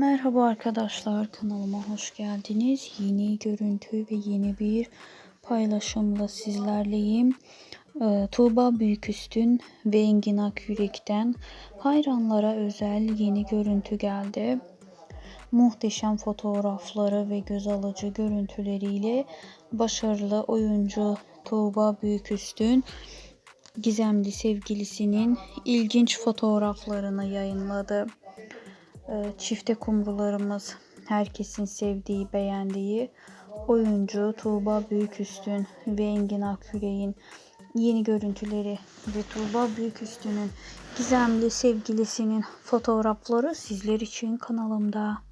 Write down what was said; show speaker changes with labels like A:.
A: Merhaba arkadaşlar kanalıma hoş geldiniz. Yeni görüntü ve yeni bir paylaşımla sizlerleyim. Ee, Tuğba Büyüküstün ve Engin Akyürek'ten hayranlara özel yeni görüntü geldi. Muhteşem fotoğrafları ve göz alıcı görüntüleriyle başarılı oyuncu Tuğba Büyüküstün gizemli sevgilisinin ilginç fotoğraflarını yayınladı. Ee, çifte kumrularımız herkesin sevdiği, beğendiği oyuncu Tuğba Büyüküstün ve Engin Akyürek'in yeni görüntüleri ve Tuğba Büyüküstün'ün gizemli sevgilisinin fotoğrafları sizler için kanalımda.